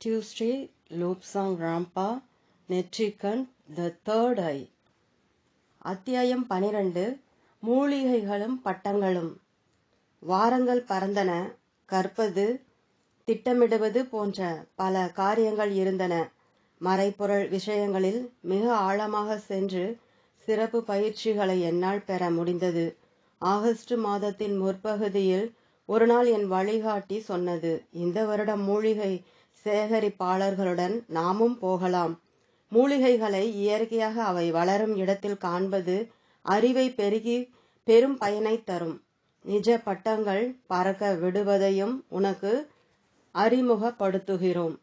Tuesday லூப்சாங் ராம்பா Netrikann the third ஐ அத்தியாயம் பனிரெண்டு மூலிகைகளும் பட்டங்களும். வாரங்கள் பறந்தன கற்பது திட்டமிடுவது போன்ற பல காரியங்கள் இருந்தன. மறைபொருள் விஷயங்களில் மிக ஆழமாக சென்று சிறப்பு பயிற்சிகளை என்னால் பெற முடிந்தது. ஆகஸ்ட் மாதத்தின் முற்பகுதியில் ஒரு நாள் என் வழிகாட்டி சொன்னது இந்த வருடம் மூலிகை சேகரிப்பாளர்களுடன் நாமும் போகலாம். மூலிகைகளை இயற்கையாக அவை வளரும் இடத்தில் காண்பது அறிவை பெருகி பெரும் பயனை தரும். நிஜ பட்டங்கள் பறக்க விடுவதையும் உனக்கு அறிமுகப்படுத்துகிறோம்.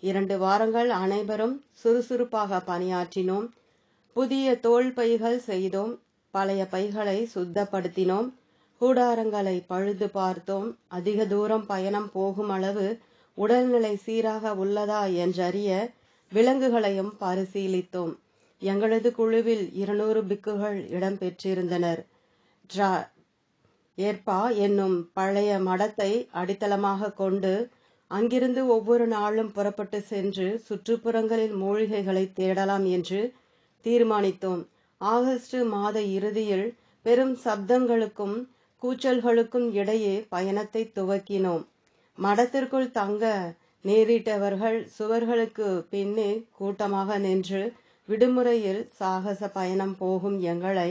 இரண்டு வாரங்கள் அனைவரும் சுறுசுறுப்பாக பணியாற்றினோம். புதிய தோல் பைகள் செய்தோம். பழைய பைகளை சுத்தப்படுத்தினோம். கூடாரங்களை பழுது பார்த்தோம். அதிக தூரம் பயணம் போகும் அளவு உடல்நிலை சீராக உள்ளதா என்றறிய விலங்குகளையும் பரிசீலித்தோம். எங்களது குழுவில் இருநூறு பிக்குகள் இடம்பெற்றிருந்தனர் ட்ரா ஏற்பா என்னும் பழைய மடத்தை அடித்தளமாக கொண்டு அங்கிருந்து ஒவ்வொரு நாளும் புறப்பட்டு சென்று சுற்றுப்புறங்களில் மூலிகைகளை தேடலாம் என்று தீர்மானித்தோம். ஆகஸ்ட் மாத இறுதியில் பெரும் சப்தங்களுக்கும் கூச்சல்களுக்கும் இடையே பயணத்தை துவக்கினோம். மடத்திற்குள் தங்க நேரிட்டவர்கள் சுவர்களுக்கு பின்னே கூட்டமாக நின்று விடுமுறையில் சாகச பயணம் போகும் எங்களை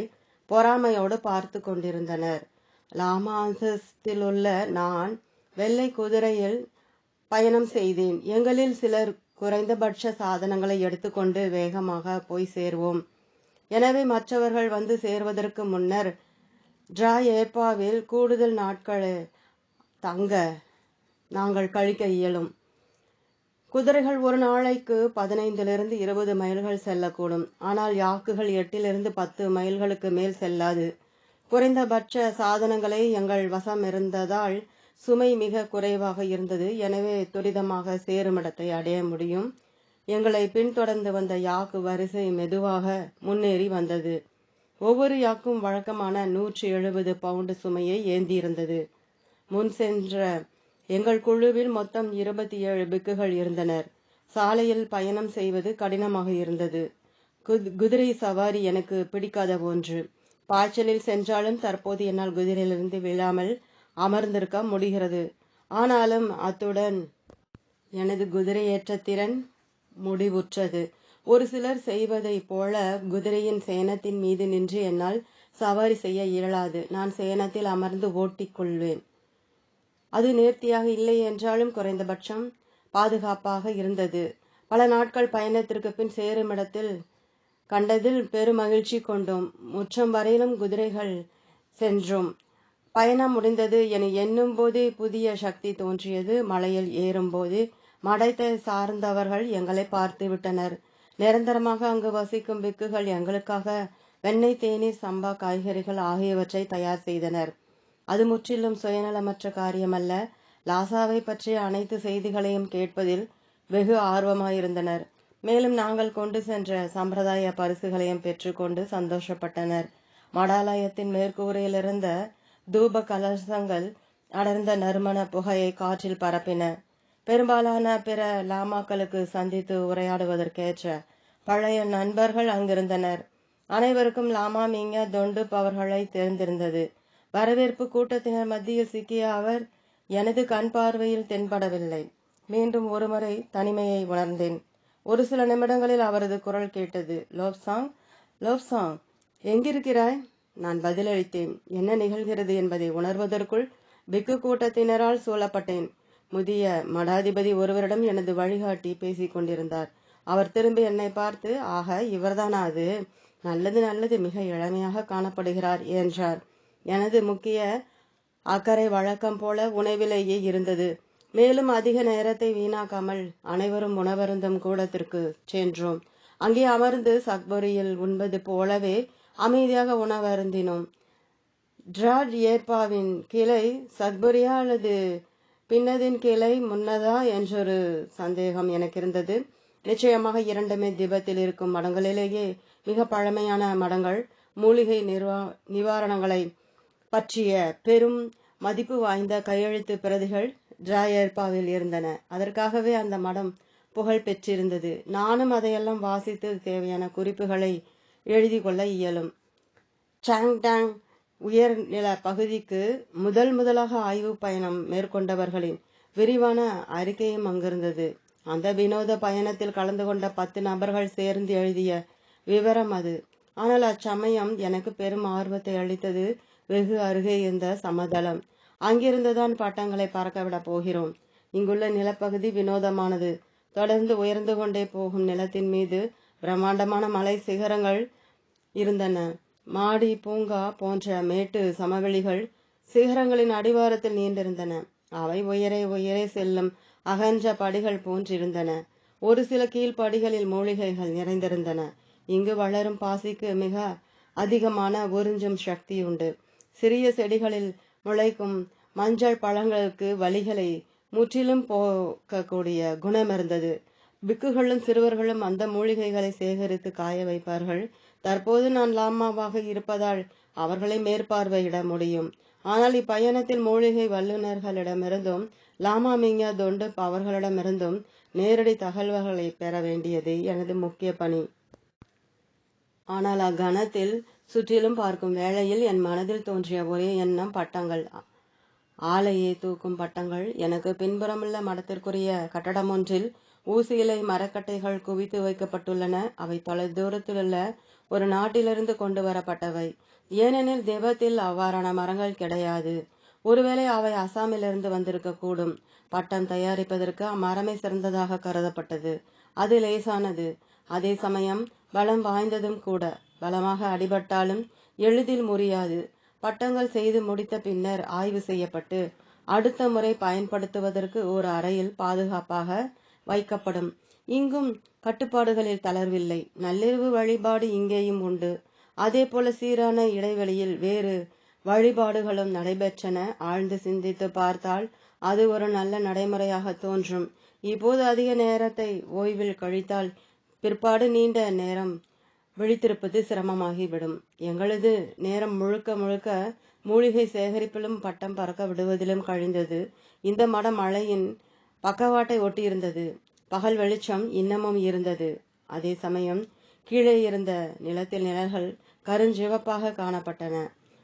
பொறாமையோடு பார்த்து கொண்டிருந்தனர். லாமாசத்திலுள்ள நான் வெள்ளை குதிரையில் பயணம் செய்தேன். எங்களில் சிலர் குறைந்தபட்ச சாதனங்களை எடுத்துக்கொண்டு வேகமாக போய் சேர்வோம். எனவே மற்றவர்கள் வந்து சேர்வதற்கு முன்னர் டிரா ஏப்பாவில் கூடுதல் நாட்கள் தங்க நாங்கள் கழிக்க இயலும். குதிரைகள் ஒரு நாளைக்கு பதினைந்திலிருந்து இருபது மைல்கள் செல்லக்கூடும். ஆனால் யாக்குகள் எட்டிலிருந்து பத்து மைல்களுக்கு மேல் செல்லாது. குறைந்தபட்ச சாதனங்களை எங்கள் வசம் இருந்ததால் சுமை மிக குறைவாக இருந்தது. எனவே துரிதமாக சேருமிடத்தை அடைய முடியும். எங்களை பின்தொடர்ந்து வந்த யாக்கு வரிசை மெதுவாக முன்னேறி வந்தது. ஒவ்வொரு யாக்கும் வழக்கமான நூற்றி எழுபது பவுண்டு சுமையை ஏந்தியிருந்தது. முன் சென்ற எங்கள் குழுவில் மொத்தம் இருபத்தி ஏழு பிக்குகள் இருந்தனர். சாலையில் பயணம் செய்வது கடினமாக இருந்தது. குதிரை சவாரி எனக்கு பிடிக்காத ஒன்று. பாய்ச்சலில் சென்றாலும் தற்போது என்னால் குதிரையிலிருந்து விழாமல் அமர்ந்திருக்க முடிகிறது. ஆனாலும் அத்துடன் எனது குதிரையேற்ற திறன் முடிவுற்றது. ஒரு சிலர் செய்வதைப் போல குதிரையின் சேனத்தின் மீது நின்று என்னால் சவாரி செய்ய இயலாது. நான் சேனத்தில் அமர்ந்து ஓட்டிக் கொள்வேன் அது நேர்த்தியாக இல்லை என்றாலும் குறைந்தபட்சம் பாதுகாப்பாக இருந்தது. பல நாட்கள் பயணத்திற்கு பின் சேருமிடத்தில் கண்டதில் பெரும் மகிழ்ச்சி கொண்டோம். முற்றம் வரையிலும் குதிரைகள் சென்றோம். பயணம் முடிந்தது என எண்ணும் போதே புதிய சக்தி தோன்றியது. மலையில் ஏறும்போது மடத்தை சார்ந்தவர்கள் எங்களை பார்த்து விட்டனர். நிரந்தரமாக அங்கு வசிக்கும் விக்குகள் எங்களுக்காக வெண்ணெய் தேநீர் சம்பா காய்கறிகள் ஆகியவற்றை தயார் செய்தனர். அது முற்றிலும் சுயநலமற்ற காரியமல்ல. லாசாவை பற்றிய அனைத்து செய்திகளையும் கேட்பதில் வெகு ஆர்வமாயிருந்தனர். மேலும் நாங்கள் கொண்டு சென்ற சம்பிரதாய பரிசுகளையும் பெற்றுக்கொண்டு சந்தோஷப்பட்டனர். மடாலயத்தின் மேற்கூரையிலிருந்த தூப கலசங்கள் அடர்ந்த நறுமண புகையை காற்றில் பரப்பின. பெரும்பாலான பிற லாமாக்களுக்கு சந்தித்து உரையாடுவதற்கேற்ற பழைய நண்பர்கள் அங்கிருந்தனர். அனைவருக்கும் லாமா மீங்க தொண்டு பவர்களை தெரிந்திருந்தது. வரவேற்பு கூட்டத்தினர் மத்தியில் சிக்கிய அவர் எனது கண் பார்வையில் தென்படவில்லை. மீண்டும் ஒருமுறை தனிமையை உணர்ந்தேன். ஒரு சில நிமிடங்களில் அவரது குரல் கேட்டது. லோப் சாங் லோப் சாங் எங்கிருக்கிறாய்? நான் பதிலளித்தேன். என்ன நிகழ்கிறது என்பதை உணர்வதற்குள் பிக்கு கூட்டத்தினரால் சூழப்பட்டேன். முதிய மடாதிபதி ஒருவரிடம் எனது வழிகாட்டி பேசிக் கொண்டிருந்தார். அவர் திரும்பி என்னை பார்த்து ஆக இவர்தானா அது? நல்லது நல்லது. மிக இளமையாக காணப்படுகிறார் என்றார். எனது முக்கிய அக்கறை வழக்கம் போல உணவிலேயே இருந்தது. மேலும் அதிக நேரத்தை வீணாக்காமல் அனைவரும் உணவருந்தும் கூடத்திற்கு சென்றோம். அங்கே அமர்ந்து சக்பரியில் உண்பது போலவே அமைதியாக உணவருந்தினோம். டிராட் ஏற்பாவின் கிளை சக்பரியா அல்லது பின்னதின் கிளை முன்னதா என்றொரு சந்தேகம் எனக்கு இருந்தது நிச்சயமாக இரண்டுமே திபத்தில் இருக்கும் மடங்களிலேயே மிக பழமையான மடங்கள் மூலிகை நிர்வா நிவாரணங்களை பற்றிய பெரும் மதிப்பு வாய்ந்த கையெழுத்து பிரதிகள் டிராயர்பாவில் இருந்தன. அதற்காகவே அந்த மடம் புகழ் பெற்றிருந்தது. நானும் அதையெல்லாம் வாசித்து தேவையான குறிப்புகளை எழுதி கொள்ள இயலும். சாங்டாங் உயர்நில பகுதிக்கு முதல் முதலாக ஆய்வு பயணம் மேற்கொண்டவர்களின் விரிவான அறிக்கையும் அங்கிருந்தது. அந்த வினோத பயணத்தில் கலந்து கொண்ட பத்து நபர்கள் சேர்ந்து எழுதிய விவரம் அது. ஆனால் அச்சமயம் எனக்கு பெரும் ஆர்வத்தை அளித்தது வெகு அருகே இருந்த சமதளம். அங்கிருந்துதான் பட்டங்களை பறக்கவிடப் போகிறோம். இங்குள்ள நிலப்பகுதி வினோதமானது. தொடர்ந்து உயர்ந்து கொண்டே போகும் நிலத்தின் மீது பிரம்மாண்டமான மலை சிகரங்கள் இருந்தன. மாடி பூங்கா போன்ற மேட்டு சமவெளிகள் சிகரங்களின் அடிவாரத்தில் நீண்டிருந்தன. அவை உயரே உயரே செல்லும் அகன்ற படிகள் போன்றிருந்தன. ஒரு சில கீழ்ப்படிகளில் மூலிகைகள் நிறைந்திருந்தன. இங்கு வளரும் பாசிக்கு மிக அதிகமான உறிஞ்சும் சக்தி உண்டு. சிறிய செடிகளில் முளைக்கும் மஞ்சள் பழங்களுக்கு வலிகளை முற்றிலும் போக்கக்கூடிய குணம் இருந்தது. பிக்குகளும் சிறுவர்களும் அந்த மூலிகைகளை சேகரித்து காய வைப்பார்கள். தற்போது நான் லாமாவாக இருப்பதால் அவர்களை மேற்பார்வையிட முடியும். ஆனால் இப்பயணத்தில் மூலிகை வல்லுநர்களிடமிருந்தும் லாமா மிங்கா தொண்டு அவர்களிடமிருந்தும் நேரடி தகவல்களை பெற வேண்டியது எனது முக்கிய பணி. ஆனால் அக்கணத்தில் சுற்றிலும் பார்க்கும் வேளையில் என் மனதில் தோன்றிய ஒரே எண்ணம் பட்டங்கள். ஆலையை தூக்கும் பட்டங்கள். எனக்கு பின்புறமுள்ள மடத்திற்குரிய கட்டடம் ஒன்றில் ஊசியிலை மரக்கட்டைகள் குவித்து வைக்கப்பட்டுள்ளன. அவை தொலை தூரத்திலுள்ள ஒரு நாட்டிலிருந்து கொண்டு வரப்பட்டவை. ஏனெனில் திபத்தில் அவ்வாறான மரங்கள் கிடையாது. ஒருவேளை அவை அசாமிலிருந்து வந்திருக்க கூடும் பட்டம் தயாரிப்பதற்கு அம்மரமே சிறந்ததாக கருதப்பட்டது. அது லேசானது. அதே சமயம் பலம் வாய்ந்ததும் கூட. பலமாக அடிபட்டாலும் எளிதில் முறியாது. பட்டங்கள் செய்து முடித்த பின்னர் ஆய்வு செய்யப்பட்டு அடுத்த முறை பயன்படுத்துவதற்கு ஒரு அறையில் பாதுகாப்பாக வைக்கப்படும். இங்கும் கட்டுப்பாடுகளில் தளர்வில்லை. நள்ளிரவு வழிபாடு இங்கேயும் உண்டு. அதே போல சீரான இடைவெளியில் வேறு வழிபாடுகளும் நடைபெற்றன. ஆழ்ந்து சிந்தித்து பார்த்தால் அது ஒரு நல்ல நடைமுறையாக தோன்றும். இப்போது அதிக நேரத்தை ஓய்வில் கழித்தால் பிற்பாடு நீண்ட நேரம் விழித்திருப்பது சிரமமாகிவிடும். எங்களது நேரம் முழுக்க முழுக்க மூலிகை சேகரிப்பிலும் பட்டம் பறக்க விடுவதிலும் கழிந்தது. இந்த மடம் மழையின் பக்கவாட்டை ஒட்டியிருந்தது. பகல் வெளிச்சம் இன்னமும் இருந்தது. அதே சமயம் கீழே இருந்த நிலத்தில் நிழல்கள் கருஞ்சிவப்பாக காணப்பட்டன.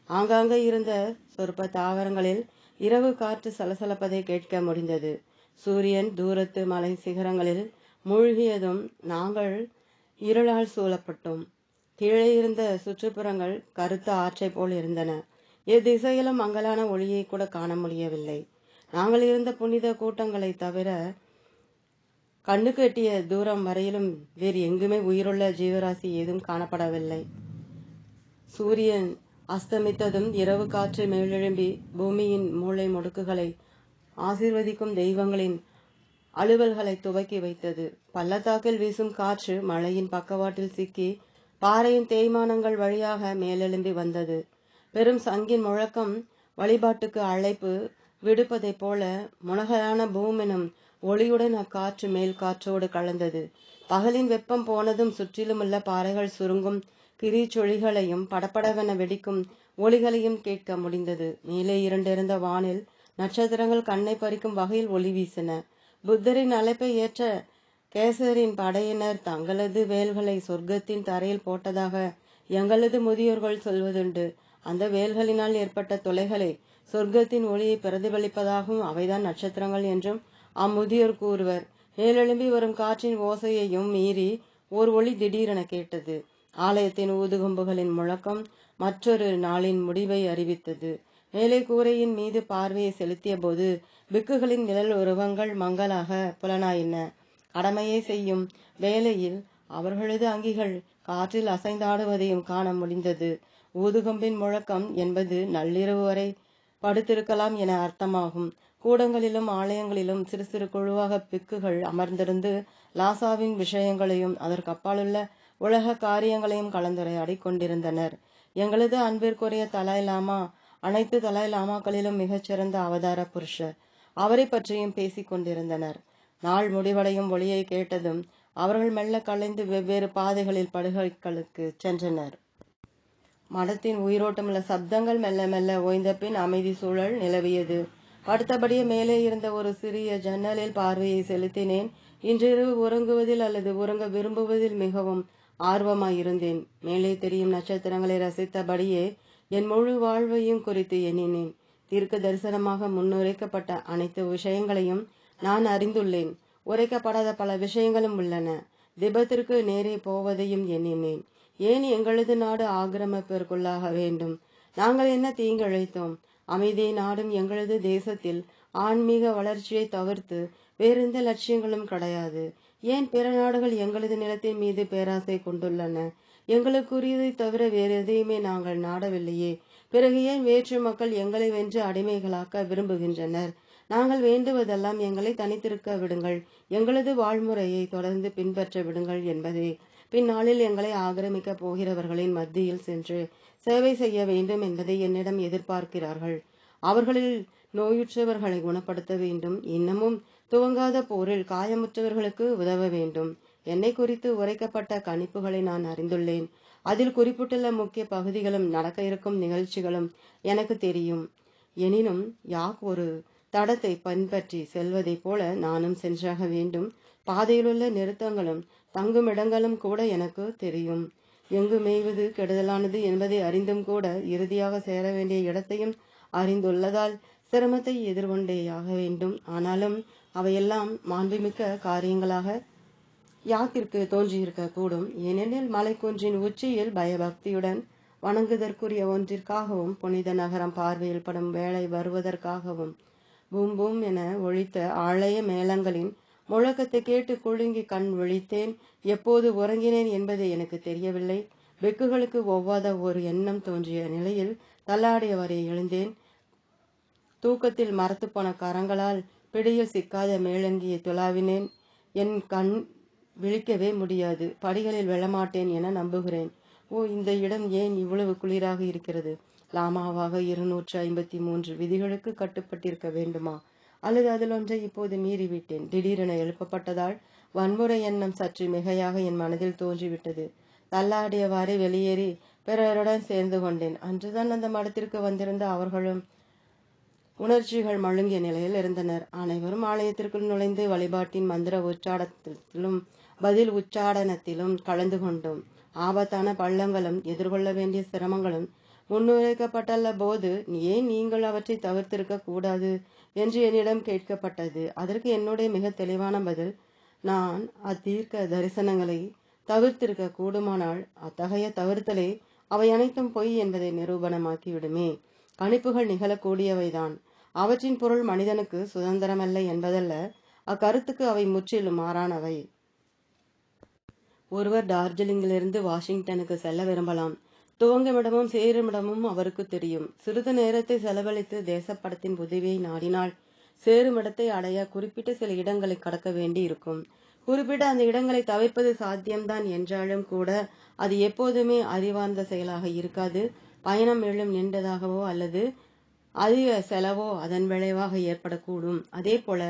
ஆங்காங்கே இருந்த சொற்ப தாவரங்களில் இரவு காற்று சலசலப்பதை கேட்க முடிந்தது. சூரியன் தூரத்து மலை சிகரங்களில் மூழ்கியதும் நாங்கள் இருளால் சூழப்பட்டோம். கீழே இருந்த சுற்றுப்புறங்கள் கருத்த ஆற்றை போல் இருந்தன. எத்திசையிலும் மங்கலான ஒளியை கூட காண முடியவில்லை. நாங்கள் இருந்த புனித கூட்டங்களை தவிர கண்ணுக்கு எட்டிய தூரம் வரையிலும் வேறு எங்குமே உயிருள்ள ஜீவராசி ஏதும் காணப்படவில்லை. சூரியன் அஸ்தமித்ததும் இரவு காற்று மேலெழும்பி பூமியின் மூளை முடுக்குகளை ஆசீர்வதிக்கும் தெய்வங்களின் அலுவல்களை துவக்கி வைத்தது. பள்ளத்தாக்கில் வீசும் காற்று மழையின் பக்கவாட்டில் சிக்கி பாறையின் தேய்மானங்கள் வழியாக மேலெழும்பி வந்தது. பெரும் சங்கின் முழக்கம் வழிபாட்டுக்கு அழைப்பு விடுப்பதைப் போல முனகலான பூமெனும் ஒளியுடன் அக்காற்று மேல் காற்றோடு கலந்தது. பகலின் வெப்பம் போனதும் சுற்றிலுமுள்ள பாறைகள் சுருங்கும் கிரிச்சொழிகளையும் படப்படவென வெடிக்கும் ஒளிகளையும் கேட்க முடிந்தது. மேலே இரண்டிருந்த வானில் நட்சத்திரங்கள் கண்ணை பறிக்கும் வகையில் ஒளி வீசின. புத்தரின் அழைப்பை ஏற்ற கேசரின் படையினர் தங்களது வேல்களை சொர்க்கத்தின் தரையில் போட்டதாக எங்களது முதியோர்கள் சொல்வதுண்டு. அந்த வேல்களினால் ஏற்பட்ட தொலைகளை சொர்க்கத்தின் ஒளியை பிரதிபலிப்பதாகவும் அவைதான் நட்சத்திரங்கள் என்றும் அம்முதியோர் கூறுவர். மேலெழும்பி வரும் காற்றின் ஓசையையும் மீறி ஓர் ஒளி திடீரென கேட்டது. ஆலயத்தின் ஊதுகொம்புகளின் முழக்கம் மற்றொரு நாளின் முடிவை அறிவித்தது. மேலே கூரையின் மீது பார்வையை செலுத்திய போது பிக்குகளின் நிழல் உருவங்கள் மங்களாக புலனாயின. கடமையை செய்யும் வேலையில் அவர்களது அங்கிகள் காற்றில் அசைந்தாடுவதையும் காண முடிந்தது. ஊதுகம்பின் முழக்கம் என்பது நள்ளிரவு வரை படுத்திருக்கலாம் என அர்த்தமாகும். கூடங்களிலும் ஆலயங்களிலும் சிறு சிறு குழுவாக பிக்குகள் அமர்ந்திருந்து லாசாவின் விஷயங்களையும் அதற்கு அப்பாலுள்ள உலக காரியங்களையும் கலந்துரையாடி கொண்டிருந்தனர். எங்களது அன்பிற்குரிய தலாய் லாமா அனைத்து தலாய் லாமாக்களிலும் மிகச்சிறந்த அவதார புருஷர். அவரை பற்றியும் பேசிக் கொண்டிருந்தனர். நாள் முடிவடையும் ஒளியை கேட்டதும் அவர்கள் மெல்ல கலைந்து வெவ்வேறு பாதைகளில் படுகைகளுக்கு சென்றனர். மடத்தின் உயிரோட்டமுள்ள சப்தங்கள் மெல்ல மெல்ல ஓய்ந்த பின் அமைதி சூழல் நிலவியது. படுத்தபடியே மேலே இருந்த ஒரு சிறிய ஜன்னலில் பார்வையை செலுத்தினேன். இன்றிரவு உறங்குவதில் அல்லது உறங்க விரும்புவதில் மிகவும் ஆர்வமாயிருந்தேன். மேலே தெரியும் நட்சத்திரங்களை ரசித்தபடியே என் முழு வாழ்வையும் குறித்து எண்ணினேன். தீர்க்க தரிசனமாக முன்னுரைக்கப்பட்ட அனைத்து விஷயங்களையும் நான் அறிந்துள்ளேன். உரைக்கப்படாத பல விஷயங்களும் உள்ளன. திபத்திற்கு நேரே போவதையும் எண்ணினேன். ஏன் எங்களது நாடு ஆக்கிரமிப்பிற்குள்ளாக வேண்டும்? நாங்கள் என்ன தீங்கிழைத்தோம்? அமைதியை நாடும் எங்களது தேசத்தில் ஆன்மீக வளர்ச்சியை தவிர்த்து வேறெந்த லட்சியங்களும் கிடையாது. ஏன் பிற நாடுகள் எங்களது நிலத்தின் மீது பேராசை கொண்டுள்ளன? எங்களுக்குரியதை தவிர வேறு எதையுமே நாங்கள் நாடவில்லையே. பிறகு ஏன் வேற்று மக்கள் எங்களை வென்று அடிமைகளாக்க விரும்புகின்றனர்? நாங்கள் வேண்டுவதெல்லாம் எங்களை தனித்திருக்க விடுங்கள். எங்களது வாழ்முறையை தொடர்ந்து பின்பற்ற விடுங்கள் என்பதே. பின்னாளில் எங்களை ஆக்கிரமிக்கப் போகிறவர்களின் மத்தியில் சென்று சேவை செய்ய வேண்டும் என்பதை என்னிடம் எதிர்பார்க்கிறார்கள். அவர்களில் நோயுற்றவர்களை குணப்படுத்த வேண்டும். இன்னமும் துவங்காத போரில் காயமுற்றவர்களுக்கு உதவ வேண்டும். என்னை குறித்து உரைக்கப்பட்ட கணிப்புகளை நான் அறிந்துள்ளேன். அதில் குறிப்பிட்டுள்ள முக்கிய பகுதிகளும் நடக்க இருக்கும் நிகழ்ச்சிகளும் எனக்கு தெரியும். எனினும் யாக் ஒரு தடத்தை பின்பற்றி செல்வதைப் போல நானும் சென்றாக வேண்டும். பாதையிலுள்ள நிறுத்தங்களும் தங்குமிடங்களும் கூட எனக்கு தெரியும். எங்கு மேய்வது கெடுதலானது என்பதை அறிந்தும் கூட இறுதியாக சேர வேண்டிய இடத்தையும் அறிந்துள்ளதால் சிரமத்தை எதிர்கொண்டேயாக வேண்டும். ஆனாலும் அவையெல்லாம் மாண்புமிக்க காரியங்களாக யாக்கிற்கு தோன்றியிருக்க கூடும். ஏனெனில் மலைக்குன்றின் உச்சியில் பயபக்தியுடன் வணங்குதற்குரிய ஒன்றிற்காகவும் புனித நகரம் பார்வையில் படும் வேலை வருவதற்காகவும் பூம் பூம் என ஒழித்த ஆலய மேளங்களின் முழக்கத்தை கேட்டு குலுங்கி கண் விழித்தேன். எப்போது உறங்கினேன் என்பது எனக்கு தெரியவில்லை. பெக்குகளுக்கு ஒவ்வாத ஒரு எண்ணம் தோன்றிய நிலையில் தள்ளாடியவரை எழுந்தேன். தூக்கத்தில் மரத்து போன கரங்களால் பிடியில் சிக்காத மேலங்கியை துளாவினேன். என் கண் விழிக்கவே முடியாது. படிகளில் விழமாட்டேன் என நம்புகிறேன். ஓ இந்த இடம் ஏன் இவ்வளவு குளிராக இருக்கிறது? லாமாவாக இருநூற்று ஐம்பத்தி மூன்று விதிகளுக்கு கட்டுப்பட்டிருக்க வேண்டுமா? அல்லது அதில் ஒன்றை இப்போது மீறிவிட்டேன். திடீரென எழுப்பப்பட்டதால் வன்முறை எண்ணம் சற்று மிகையாக என் மனதில் தோன்றிவிட்டது. தள்ளாடியவாறே வெளியேறி பிறருடன் சேர்ந்து கொண்டேன். அன்றுதான் அந்த மடத்திற்கு வந்திருந்த அவர்களும் உணர்ச்சிகள் மழுங்கிய நிலையில் இருந்தனர். அனைவரும் ஆலயத்திற்குள் நுழைந்து வழிபாட்டின் மந்திர உச்சாடத்திலும் பதில் உச்சாடனத்திலும் கலந்து கொண்டோம். ஆபத்தான பள்ளங்களும் எதிர்கொள்ள வேண்டிய சிரமங்களும் முன்னுரைக்கப்பட்டுள்ள போது ஏன் நீங்கள் அவற்றை தவிர்த்திருக்க கூடாது? என்று என்னிடம் கேட்கப்பட்டது. அதற்கு என்னுடைய மிக தெளிவான பதில் நான் அத்தீர்க்க தரிசனங்களை தவிர்த்திருக்க கூடுமானால் அத்தகைய தவிர்த்தலே அவை அனைத்தும் பொய் என்பதை நிரூபணமாக்கிவிடுமே. கணிப்புகள் நிகழக்கூடியவைதான். அவற்றின் பொருள் மனிதனுக்கு சுதந்திரமல்ல என்பதல்ல அக்கருத்துக்கு அவை முற்றிலும் மாறானவை. ஒருவர் டார்ஜிலிங்கிலிருந்து வாஷிங்டனுக்கு செல்ல விரும்பலாம். துவங்குமிடமும் சேருமிடமும் அவருக்கு தெரியும். சிறிது நேரத்தை செலவழித்து தேசப்படத்தின் உதவியை நாடினால் சேருமிடத்தை அடைய குறிப்பிட்ட சில இடங்களை கடக்க வேண்டி இருக்கும் குறிப்பிட்ட அந்த இடங்களை தவிர்ப்பது சாத்தியம்தான் என்றாலும் கூட அது எப்போதுமே அறிவார்ந்த செயலாக இருக்காது. பயணம் எழும் நின்றதாகவோ அல்லது அதிக செலவோ அதன் விளைவாக ஏற்படக்கூடும். அதே போல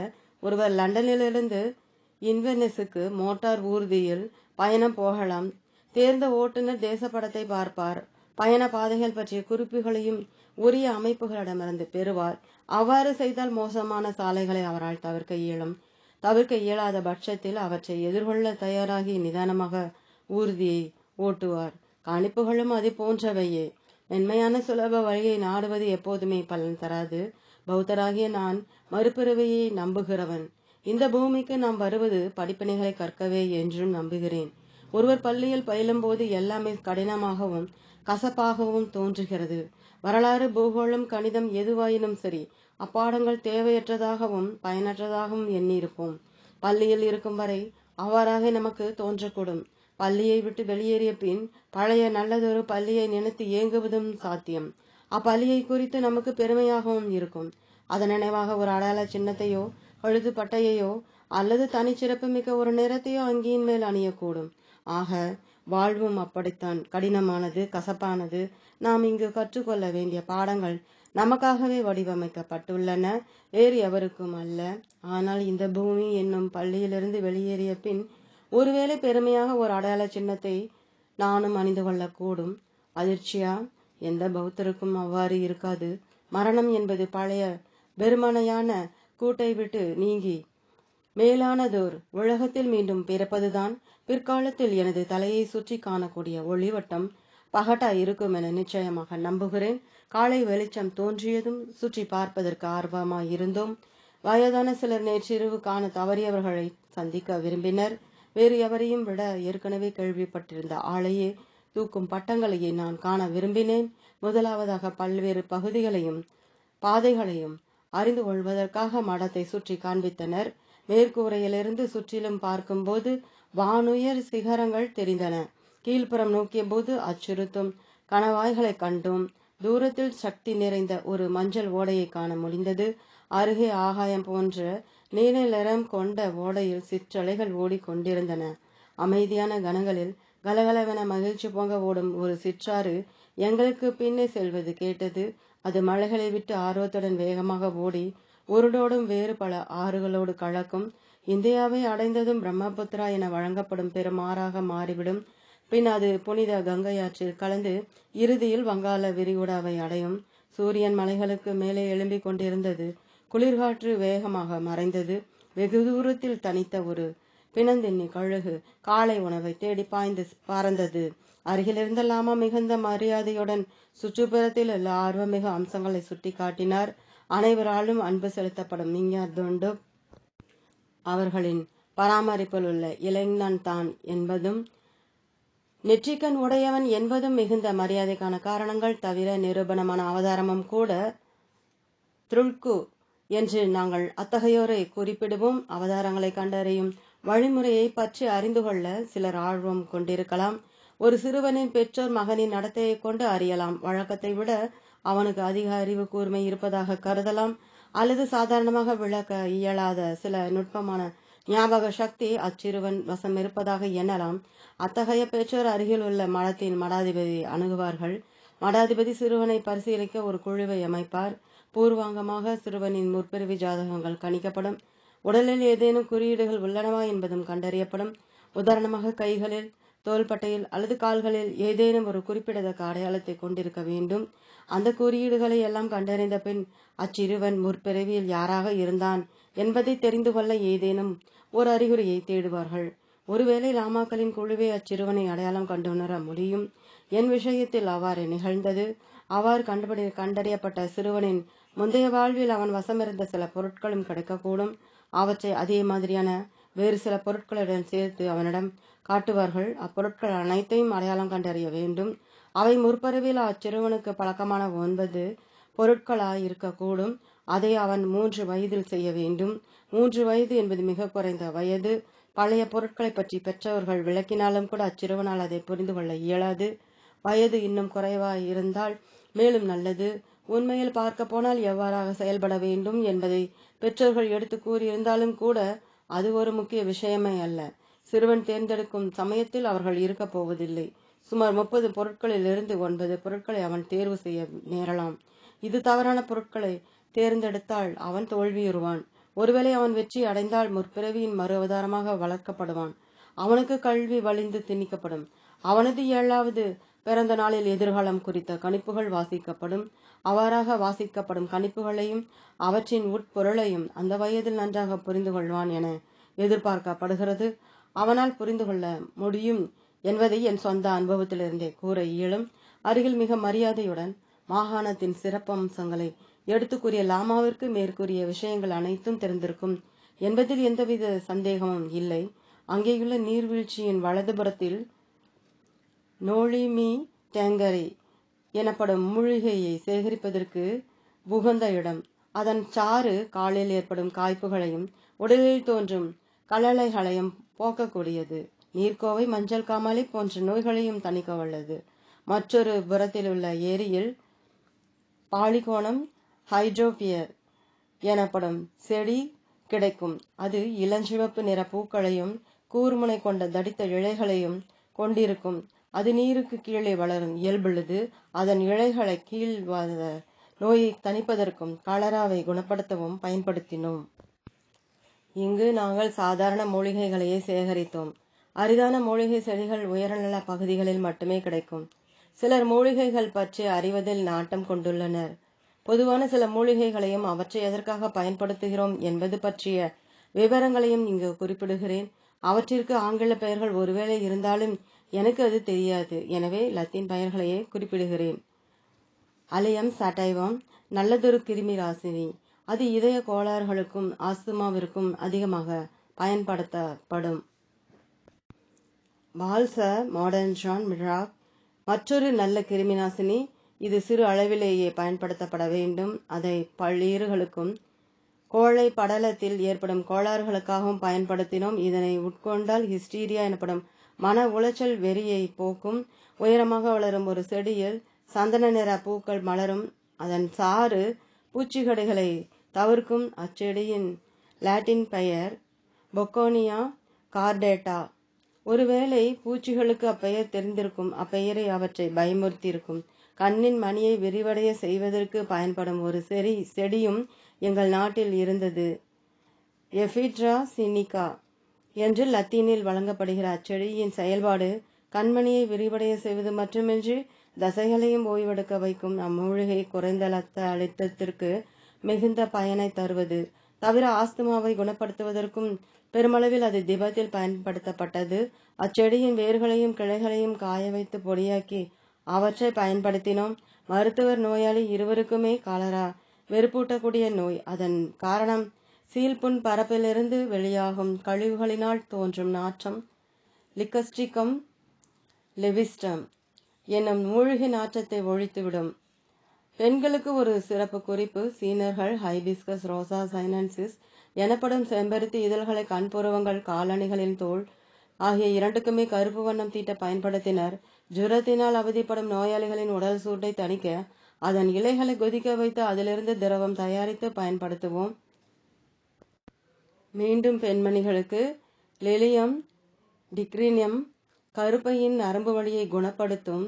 ஒருவர் லண்டனிலிருந்து இன்வெர்னஸுக்கு மோட்டார் ஊர்தியில் பயணம் போகலாம். தேர்ந்த ஓட்டுநர் தேசப்படத்தை பார்ப்பார். பயண பாதைகள் பற்றிய குறிப்புகளையும் உரிய அமைப்புகளிடமிருந்து பெறுவார். அவ்வாறு செய்தால் மோசமான சாலைகளை அவரால் தவிர்க்க இயலும். தவிர்க்க இயலாத பட்சத்தில் அவற்றை எதிர்கொள்ள தயாராகி நிதானமாக ஊர்தியை ஓட்டுவார். கணிப்புகளும் அது போன்றவையே. மென்மையான சுலப வழியை நாடுவது எப்போதுமே பலன் தராது. பௌத்தராகிய நான் மறுபிறவையை நம்புகிறவன். இந்த பூமிக்கு நாம் வருவது படிப்பினைகளை கற்கவே என்றும் நம்புகிறேன். ஒருவர் பள்ளியில் பயிலும்போது எல்லாமே கடினமாகவும் கசப்பாகவும் தோன்றுகிறது. வரலாறு பூகோளம் கணிதம் எதுவாயினும் சரி அப்பாடங்கள் தேவையற்றதாகவும் பயனற்றதாகவும் எண்ணியிருப்போம். பள்ளியில் இருக்கும் வரை அவ்வாறாக நமக்கு தோன்றக்கூடும். பள்ளியை விட்டு வெளியேறிய பின் பழைய நல்லதொரு பள்ளியை நினைத்து ஏங்குவதும் சாத்தியம். அப்பள்ளியை குறித்து நமக்கு பெருமையாகவும் இருக்கும். அதன் நினைவாக ஒரு அடையாள சின்னத்தையோ கழுது பட்டையையோ அல்லது தனிச்சிறப்பு மிக்க ஒரு நிறத்தையோ அங்கியின் மேல் அணியக்கூடும். ஆக வாழ்வும் அப்படித்தான். கடினமானது கசப்பானது. நாம் இங்கு கற்றுக்கொள்ள வேண்டிய பாடங்கள் நமக்காகவே வடிவமைக்கப்பட்டுள்ளன. வேறு எவருக்கும் அல்ல. ஆனால் இந்த பூமி என்னும் பள்ளியிலிருந்து வெளியேறிய பின் ஒருவேளை பெருமையாக ஒரு அடையாள சின்னத்தை நானும் அணிந்து கொள்ளக்கூடும். அதிர்ச்சியா? எந்த பௌத்தருக்கும் அவ்வாறு இருக்காது. மரணம் என்பது பழைய வெறுமனையான கூட்டை விட்டு நீங்கி மேலானதோர் உலகத்தில் மீண்டும் பிறப்பதுதான் பிற்காலத்தில் எனது தலையை சுற்றி காணக்கூடிய ஒளிவட்டம் பகட்டா இருக்கும் என நிச்சயமாக நம்புகிறேன். காலை வெளிச்சம் தோன்றியதும் சுற்றி பார்ப்பதற்கு ஆர்வமாய் இருந்தோம் வயதான சிலர் நேற்றிரவு காண தவறியவர்களை சந்திக்க விரும்பினர். வேறு எவரையும் விட ஏற்கனவே கேள்விப்பட்டிருந்த ஆளையே தூக்கும் பட்டங்களையே நான் காண விரும்பினேன். முதலாவதாக பல்வேறு பகுதிகளையும் பாதைகளையும் அறிந்து கொள்வதற்காக மடத்தை சுற்றி காண்பித்தனர். மேற்கூரையிலிருந்து சுற்றிலும் பார்க்கும்போது வானுயர் சிகரங்கள் தெரிந்தன. கீழ்ப்புறம் நோக்கிய போது அச்சுறுத்தும் கணவாய்களை கண்டோம் தூரத்தில் சக்தி நிறைந்த ஒரு மஞ்சள் ஓடையை காண முடிந்தது. அருகே ஆகாயம் போன்ற நீல நிறம் கொண்ட ஓடையில் சிற்றலைகள் ஓடிக்கொண்டிருந்தன. அமைதியான கணங்களில் கலகலவென மகிழ்ச்சி பொங்க ஓடும் ஒரு சிற்றாறு எங்களுக்கு பின்னே செல்வது கேட்டது. அது மலைகளை விட்டு ஆர்வத்துடன் வேகமாக ஓடி உருடோடும் வேறு பல ஆறுகளோடு கலக்கும். இந்தியாவை அடைந்ததும் பிரம்மபுத்திரா என வழங்கப்படும் பெருமாறாக மாறிவிடும். பின் அது புனித கங்கையாற்றில் கலந்து இறுதியில் வங்காள விரிகுடாவை அடையும். சூரியன் மலைகளுக்கு மேலே எழும்பிக் கொண்டிருந்தது குளிர்காற்று வேகமாக மறைந்தது. வெகு தூரத்தில் தனித்த ஒரு பிணந்தின்னி கழுகு காலை உணவை தேடி பாய்ந்து பறந்தது. அருகிலிருந்த லாமா மிகுந்த மரியாதையுடன் சுற்றுப்புறத்தில் உள்ள ஆர்வமிகு அம்சங்களை சுட்டி காட்டினார் அனைவராலும் அன்பு செலுத்தப்படும் விஞ்ஞார் அவர்களின் பராமரிப்பில் உள்ள இளைஞன் தான் என்பதும் நெற்றிக்கண் உடையவன் என்பதும் மிகுந்த மரியாதைக்கான காரணங்கள் தவிர நிரூபணமான அவதாரமும் கூட த்ருல்கு என்று நாங்கள் அத்தகையோரை குறிப்பிடுவோம். அவதாரங்களை கண்டறியும் வழிமுறையை பற்றி அறிந்து கொள்ள சிலர் ஆர்வம் கொண்டிருக்கலாம். ஒரு சிறுவனின் பெற்றோர் மகனின் நடத்தையை கொண்டு அறியலாம். வழக்கத்தை விட அவனுக்கு அதிக அறிவு கூர்மை இருப்பதாக கருதலாம். அல்லது சாதாரணமாக விளக்க இயலாத சில நுட்பமான ஞாபக சக்தி அச்சிறுவன் வசம் இருப்பதாக எண்ணலாம். அத்தகைய பெற்றோர் அருகில் உள்ள மடத்தின் மடாதிபதி அணுகுவார்கள். மடாதிபதி சிறுவனை பரிசீலிக்க ஒரு குழுவை அமைப்பார். பூர்வாங்கமாக சிறுவனின் முற்பிறவி ஜாதகங்கள் கணிக்கப்படும். உடலில் ஏதேனும் குறியீடுகள் உள்ளனவா என்பதும் கண்டறியப்படும். உதாரணமாக கைகளில் தோள்பட்டையில் அல்லது கால்களில் ஏதேனும் ஒரு குறிப்பிடத்தக்க அடையாளத்தை கொண்டிருக்க வேண்டும். அந்த குறியீடுகளை எல்லாம் கண்டறிந்த பின் அச்சிறுவன் முற்பிறவியில் யாராக இருந்தான்? என்பதை தெரிந்து கொள்ள ஏதேனும் ஒரு அறிகுறியை தேடுவார்கள். ஒருவேளை லாமாக்களின் குழுவே அச்சிறுவனை அடையாளம் கண்டுணர முடியும். என் விஷயத்தில் அவ்வாறு நிகழ்ந்தது. அவ்வாறு கண்டுபிடி கண்டறியப்பட்ட சிறுவனின் முந்தைய வாழ்வில் அவன் வசமிருந்த சில பொருட்களும் கிடைக்கக்கூடும். அவற்றை அதே மாதிரியான வேறு சில பொருட்களுடன் சேர்த்து அவனிடம் காட்டுவார்கள். அப்பொருட்கள் அனைத்தையும் அடையாளம் கண்டறிய வேண்டும். அவை முற்பருவில் அச்சிறுவனுக்கு பழக்கமான ஒன்பது பொருட்களாய் இருக்கக்கூடும். அதை அவன் மூன்று வயதில் செய்ய வேண்டும். மூன்று வயது என்பது மிக குறைந்த வயது. பழைய பொருட்களை பற்றி பெற்றவர்கள் விளக்கினாலும் கூட அச்சிறுவனால் அதை புரிந்து கொள்ள இயலாது. வயது இன்னும் குறைவாய் இருந்தால் மேலும் நல்லது. உண்மையில் பார்க்க போனால் எவ்வாறாக செயல்பட வேண்டும் என்பதை பெற்றோர்கள் எடுத்து கூறியிருந்தாலும் கூட அது ஒரு முக்கிய விஷயமே அல்ல. சிறுவன் தேர்ந்தெடுக்கும் சமயத்தில் அவர்கள் இருக்கப் போவதில்லை. சுமார் முப்பது பொருட்களில் இருந்து ஒன்பது பொருட்களை அவன் தேர்வு செய்ய நேரலாம். இது தவறான பொருட்களை தேர்ந்தெடுத்தால் அவன் தோல்வியுறுவான். ஒருவேளை அவன் வெற்றி அடைந்தால் முற்பிறவியின் மறு அவதாரமாக வளர்க்கப்படுவான். அவனுக்கு கல்வி வலிந்து திணிக்கப்படும். அவனது ஏழாவது பிறந்த நாளில் எதிர்காலம் குறித்த கணிப்புகள் வாசிக்கப்படும். அவ்வாறாக வாசிக்கப்படும் கணிப்புகளையும் அவற்றின் உட்பொருளையும் அந்த வயதில் நன்றாக புரிந்து கொள்வான் என எதிர்பார்க்கப்படுகிறது. அவனால் புரிந்து கொள்ள முடியும் என்பதை என் சொந்த அனுபவத்திலிருந்தே கூற இயலும். அருகில் மிக மரியாதையுடன் மாகாணத்தின் சிறப்பம்சங்களை எடுத்து கூறிய லாமாவிற்கு மேற்கூறிய விஷயங்கள் அனைத்தும் தெரிந்திருக்கும். என்பதில் எந்தவித சந்தேகமும் இல்லை. அங்கேயுள்ள நீர்வீழ்ச்சியின் வலதுபுறத்தில் நோலிமி டேங்கரி எனப்படும் மூலிகையை சேகரிப்பதற்கு உகந்த இடம். அதன் சாறு காலில் ஏற்படும் காய்ப்புகளையும் உடலில் தோன்றும் கலலைகளையும் போக்கக்கூடியது. நீர்க்கோவை மஞ்சள் காமாலை போன்ற நோய்களையும் தணிக்க வல்லது மற்றொரு புறத்தில் உள்ள ஏரியில் பாலிகோணம் ஹைட்ரோபியர் எனப்படும் செடி கிடைக்கும். அது இளஞ்சிவப்பு நிற பூக்களையும் கூர்முனை கொண்ட தடித்த இழைகளையும் கொண்டிருக்கும். அது நீருக்கு கீழே வளரும் இயல்புள்ளது அதன் இழைகளை கீழ்வாத நோயை தணிப்பதற்கும் காலராவை குணப்படுத்தவும் பயன்படுத்தினோம். இங்கு நாங்கள் சாதாரண மூலிகைகளையே சேகரித்தோம். அரிதான மூலிகை செடிகள் உயர்நல பகுதிகளில் மட்டுமே கிடைக்கும். சிலர் மூலிகைகள் பற்றி அறிவதில் நாட்டம் கொண்டுள்ளனர். பொதுவான சில மூலிகைகளையும் அவற்றை எதற்காக பயன்படுத்துகிறோம் என்பது பற்றிய விவரங்களையும் இங்கு குறிப்பிடுகிறேன். அவற்றிற்கு ஆங்கில பெயர்கள் ஒருவேளை இருந்தாலும் எனக்கு அது தெரியாது. எனவே லத்தீன் பெயர்களையே குறிப்பிடுகிறேன். அலியம் சட்டைவம் நல்லதொரு கிருமி ராசினி. அது இதய கோளாறுகளுக்கும் ஆஸ்துமாவிற்கும் அதிகமாக பயன்படுத்தப்படும். வால்ச மாடர்ன் ஜான் மிராக். மற்றொரு நல்ல கிருமிநாசினி இது சிறு அளவிலேயே பயன்படுத்தப்பட வேண்டும். அதை பள்ளீறுகளுக்கும் கோழை படலத்தில் ஏற்படும் கோளாறுகளுக்காகவும் பயன்படுத்தினோம். இதனை உட்கொண்டால் ஹிஸ்டீரியா எனப்படும் மன உளைச்சல் வெறியை போக்கும். உயரமாக வளரும் ஒரு செடியில் சந்தன நிற பூக்கள் மலரும். அதன் சாறு பூச்சிகடைகளை தவிர்க்கும். அச்செடியின் லாட்டின் பெயர் பொக்கோனியா கார்டேட்டா. ஒருவேளை பூச்சிகளுக்கு அப்பெயர் தெரிந்திருக்கும். அப்பெயரை அவற்றை பயமுறுத்தியிருக்கும். கண்ணின் மணியை விரிவடைய செய்வதற்கு பயன்படும் ஒரு செடி செடியும் எங்கள் நாட்டில் இருந்தது. எஃபிட்ரா சினிகா. என்று லத்தீனில் வழங்கப்படுகிற அச்செடியின் செயல்பாடு கண்மணியை விரிவடைய செய்வது மட்டுமின்றி தசைகளையும் ஓய்வெடுக்க வைக்கும் அம்மூலிகை குறைந்த இரத்த அழுத்தத்திற்கு மிகுந்த பயனை தருவது. தவிர ஆஸ்துமாவை குணப்படுத்துவதற்கும் பெருமளவில் அது திபத்தில் பயன்படுத்தப்பட்டது. அச்செடியின் வேர்களையும் கிளைகளையும் காய வைத்து பொடியாக்கி அவற்றை பயன்படுத்தினோம். மருத்துவர் நோயாளி இருவருக்குமே காலரா வெறுப்பூட்டக்கூடிய நோய். அதன் காரணம் சீல்புண் பரப்பிலிருந்து வெளியாகும் கழிவுகளினால் தோன்றும் நாற்றம் லிக்கஸ்டிகம் லெவிஸ்டம் என்னும் மூழ்கி நாற்றத்தை ஒழித்துவிடும். பெண்களுக்கு ஒரு சிறப்பு குறிப்பு சீனர்கள் ஹைபிஸ்கஸ் ரோசா சைனன்சிஸ் எனப்படும் செம்பருத்தி இதழ்களை கண்புருவங்கள் காலணிகளின் தோல் ஆகிய இரண்டுக்குமே கருப்பு வண்ணம் தீட்ட பயன்படுத்தினர். ஜுரத்தினால் அவதிப்படும் நோயாளிகளின் உடல் சூட்டை தணிக்க அதன் இலைகளை கொதிக்க வைத்து அதிலிருந்து திரவம் தயாரித்து பயன்படுத்துவோம். மீண்டும் பெண்மணிகளுக்கு லெலியம் டிக்ரினியம் கருப்பையின் நரம்பு வழியை குணப்படுத்தும்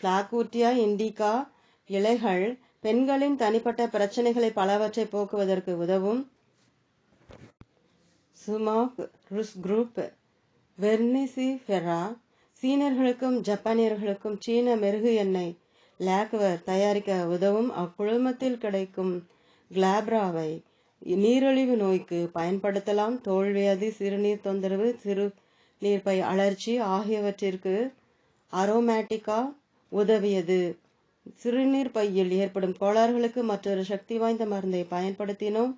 பிளாக்கூட்டியா இண்டிகா இலைகள் பெண்களின் தனிப்பட்ட பிரச்சனைகளை பலவற்றை போக்குவதற்கு உதவும். சுமாக் ருஸ் குரூப் வெர்னிசிஃபெரா சீனர்களுக்கும் ஜப்பானியர்களுக்கும் சீன மெருகு எண்ணெய் லாக்வர் தயாரிக்க உதவும். அக்குழுமத்தில் கிடைக்கும் கிளாப்ராவை நீரிழிவு நோய்க்கு பயன்படுத்தலாம். தோல்வியாதி சிறுநீர் தொந்தரவு சிறு நீர்ப்பை அழற்சி ஆகியவற்றிற்கு அரோமேட்டிக்கா உதவியது. சிறுநீர் பையில் ஏற்படும் கோளாறுகளுக்கு மற்றொரு சக்தி வாய்ந்த மருந்தை பயன்படுத்தினோம்.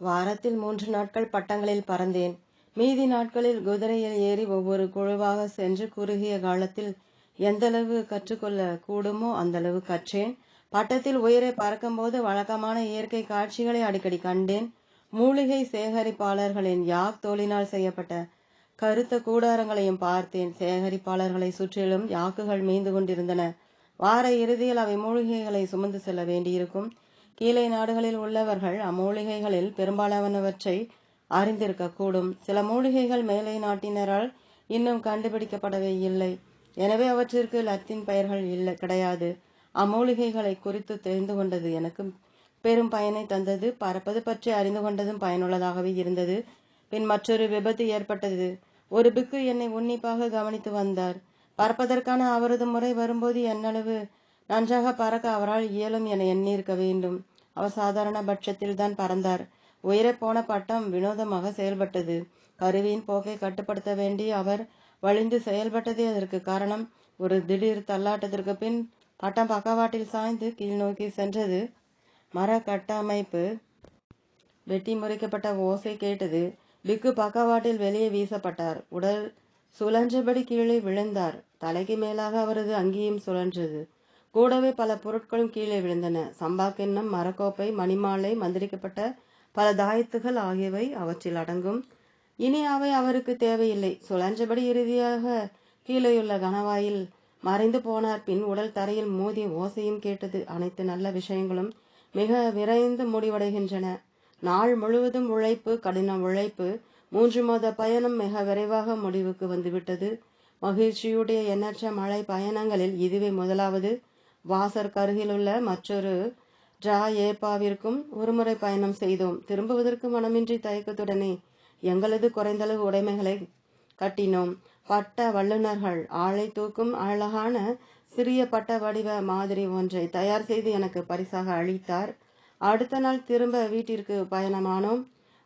வாரத்தில் மூன்று நாட்கள் பட்டங்களில் பறந்தேன். மீதி நாட்களில் குதிரையில் ஏறி ஒவ்வொரு குழுவாக சென்று குறுகிய காலத்தில் எந்தளவு கற்றுக்கொள்ள கூடுமோ அந்தளவு கற்றேன். பட்டத்தில் உயிரை பறக்கும்போது வழக்கமான இயற்கை காட்சிகளை அடிக்கடி கண்டேன். மூலிகை சேகரிப்பாளர்களின் யாக் தோலினால் செய்யப்பட்ட கருத்த கூடாரங்களையும் பார்த்தேன். சேகரிப்பாளர்களை சுற்றிலும் யாக்குகள் மீந்து கொண்டிருந்தன. வார இறுதியில் அவை மூலிகைகளை சுமந்து செல்ல வேண்டியிருக்கும். கீழே நாடுகளில் உள்ளவர்கள் அம்மூலிகைகளில் பெரும்பாலானவற்றை அறிந்திருக்கக்கூடும். சில மூலிகைகள் மேலை நாட்டினரால் இன்னும் கண்டுபிடிக்கப்படவே இல்லை. எனவே அவற்றிற்கு லத்தீன் பெயர்கள் இல்லை கிடையாது. அமூலிகைகளை குறித்து தெரிந்து கொண்டது எனக்கு பெரும் பயனை தந்தது. பறப்பது பற்றி அறிந்து கொண்டதும் பயனுள்ளதாகவே இருந்தது. பின் மற்றொரு விபத்து ஏற்பட்டது. ஒரு பிக்கு என்னை உன்னிப்பாக கவனித்து வந்தார். பறப்பதற்கான அவரது முறை வரும்போது என்னளவு நன்றாக பறக்க அவரால் இயலும் என எண்ணியிருக்க வேண்டும். அவர் சாதாரண பட்சத்தில் தான் பறந்தார். உயர போன பட்டம் வினோதமாக செயல்பட்டது. கருவியின் போக்கை கட்டுப்படுத்த வேண்டி அவர் வழிந்து செயல்பட்டதே அதற்கு காரணம். ஒரு திடீர் தள்ளாட்டத்திற்கு பின் பட்டம் பக்கவாட்டில் சாய்ந்து கீழ் நோக்கி சென்றது. மர கட்டமைப்பு வெட்டி முறிக்கப்பட்ட ஓசை கேட்டது. பிக்கு பக்கவாட்டில் வெளியே வீசப்பட்டார். உடல் சுழன்றபடி கீழே விழுந்தார். தலைக்கு மேலாக அவரது அங்கியும் சுழன்றது. கூடவே பல பொருட்களும் கீழே விழுந்தன. சம்பாக்கிண்ணம் மரக்கோப்பை மணிமாலை மந்திரிக்கப்பட்ட பல தாயத்துகள் ஆகியவை அவற்றில் அடங்கும். இனி அவை அவருக்கு தேவையில்லை. சுழன்றபடி இறுதியாக கீழேயுள்ள கணவாயில் மறைந்து போனார். பின் உடல் தரையில் மோதிய ஓசையும் கேட்டது. அனைத்து நல்ல விஷயங்களும் மிக விரைந்து முடிவடைகின்றன. நாள் முழுவதும் உழைப்பு கடின உழைப்பு மூன்று மாத பயணம் மிக விரைவாக முடிவுக்கு வந்துவிட்டது. மகிழ்ச்சியுடைய எண்ணற்ற மழை பயணங்களில் இதுவே முதலாவது. வாசர் கருகிலுள்ள மற்றொரு ஜா ஏப்பாவிற்கும் ஒருமுறை பயணம் செய்தோம். திரும்புவதற்கு மனமின்றி தயக்கத்துடனே எங்களது குறைந்தளவு உடைமைகளை கட்டினோம். பட்ட வல்லுநர்கள் ஆளை தூக்கும் அழகான சிறிய பட்ட வடிவ மாதிரி ஒன்றை தயார் செய்து எனக்கு பரிசாக அளித்தார். அடுத்த நாள் திரும்ப வீட்டிற்கு பயணமானோம்.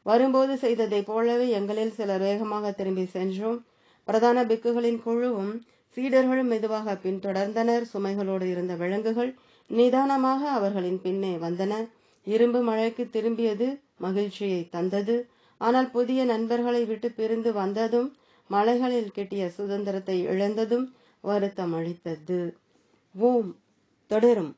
வரும்போது செய்ததைப் போலவே எங்களில் சிலர் வேகமாக திரும்பி சென்றோம். பிரதான பிக்குகளின் குழுவும் சீடர்களும் மெதுவாக பின்தொடர்ந்தனர். சுமைகளோடு இருந்த விலங்குகள் நிதானமாக அவர்களின் பின்னே வந்தன. இரும்பு மழைக்கு திரும்பியது மகிழ்ச்சியை தந்தது. ஆனால் புதிய நண்பர்களை விட்டு பிரிந்து வந்ததும் மலைகளில் கிட்டிய சுதந்திரத்தை இழந்ததும் வருத்தம் அளித்தது. ஓம். தொடரும்.